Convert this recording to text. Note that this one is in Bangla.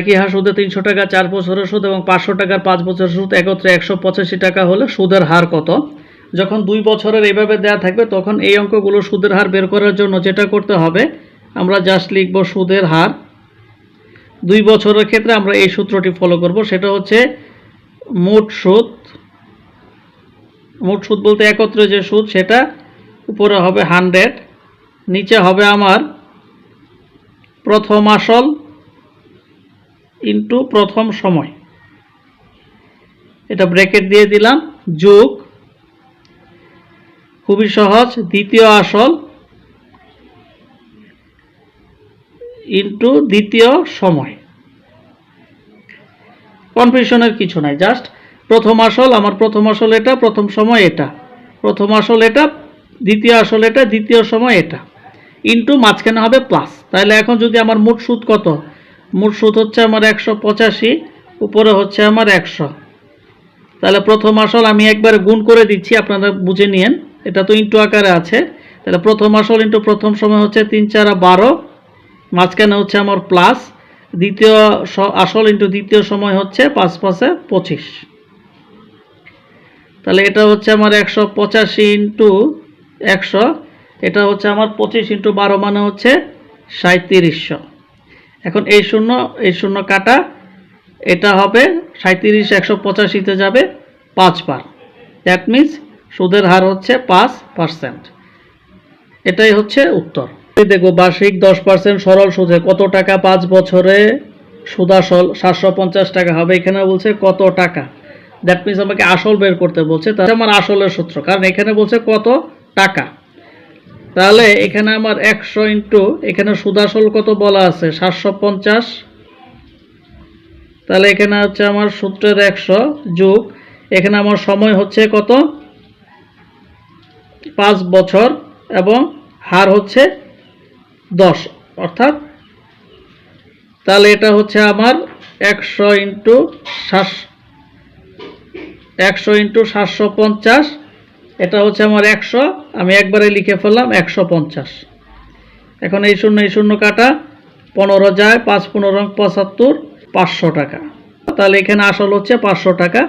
একই হার সুদে তিনশো টাকা, চার বছরের সুদ এবং পাঁচশো টাকার পাঁচ বছরের সুদ একত্রে একশো পঁচাশি টাকা হলে সুদের হার কত? যখন দুই বছরের এইভাবে দেয়া থাকবে, তখন এই অঙ্কগুলো সুদের হার বের করার জন্য যেটা করতে হবে, আমরা জাস্ট লিখব সুদের হার। দুই বছরের ক্ষেত্রে আমরা এই সূত্রটি ফলো করব, সেটা হচ্ছে মোট সুদ। মোট সুদ বলতে একত্রে যে সুদ, সেটা উপরে হবে হান্ড্রেড, নিচে হবে আমার প্রথম আসল। ইন্টু প্রথম সময়। এটা ব্র্যাকেট দিয়ে দিলাম, যোগ। খুবই সহজ, দ্বিতীয় আসল ইন্টু দ্বিতীয় সময়। কনফিউশনের কিছু নাই জাস্ট প্রথম আসল, আমার প্রথম আসল এটা, প্রথম সময় এটা। প্রথম আসল এটা, দ্বিতীয় আসল এটা, দ্বিতীয় সময় এটা। ইন্টু মাঝখানে হবে প্লাস তাহলে এখন যদি আমার মোট সুদ কত? মোট সুদ হচ্ছে আমার একশো পঁচাশি, উপরে হচ্ছে আমার একশো। তাহলে প্রথম আসল আমি একবার গুণ করে দিচ্ছি, আপনারা বুঝে নিন এটা তো ইন্টু আকারে আছে। তাহলে প্রথম আসল ইন্টু প্রথম সময় হচ্ছে তিন চার বারো, মাঝখানে হচ্ছে আমার প্লাস। দ্বিতীয় আসল ইন্টু দ্বিতীয় সময় হচ্ছে পাঁচ পাঁচে পঁচিশ। তাহলে এটা হচ্ছে আমার একশো পঁচাশি ইন্টু একশো, এটা হচ্ছে আমার পঁচিশ ইন্টু বারো মানে হচ্ছে সাঁত্রিশশো এখন এই শূন্য এই শূন্য কাটা, এটা হবে সাঁত্রিশ একশো পঁচাশিতে যাবে পাঁচ পাঁচবার দ্যাট মিন্স সুদের হার হচ্ছে পাঁচ পার্সেন্ট এটাই হচ্ছে উত্তর। দেখো, বার্ষিক দশ পার্সেন্ট সরল সুদে কত টাকা পাঁচ বছরে সুদাসল? সাতশো পঞ্চাশ টাকা হবে। এখানে বলছে কত টাকা? দ্যাট মিন্স আমাকে আসল বের করতে বলছে। তাহলে আমার আসলের সূত্র। কারণ এখানে বলছে কত টাকা? তাহলে এখানে আমার একশো ইন্টু, এখানে সুদাসল কত বলা আছে? সাতশো পঞ্চাশ। তাহলে এখানে হচ্ছে আমার সূত্রের একশো যোগ, এখানে আমার সময় হচ্ছে কত? পাঁচ বছর এবং হার হচ্ছে দশ, অর্থাৎ তাহলে এটা হচ্ছে আমার একশো ইন্টু সাত, একশো ইন্টু সাতশো পঞ্চাশ, এটা হচ্ছে আমার একশো আমি একবারে লিখে ফেললাম একশো পঞ্চাশ। এখন এই শূন্য এই শূন্য কাটা, পনেরো যায়, পাঁচ পনেরো, পঁচাত্তর, পাঁচশো টাকা। তাহলে এখানে আসল হচ্ছে পাঁচশো টাকা।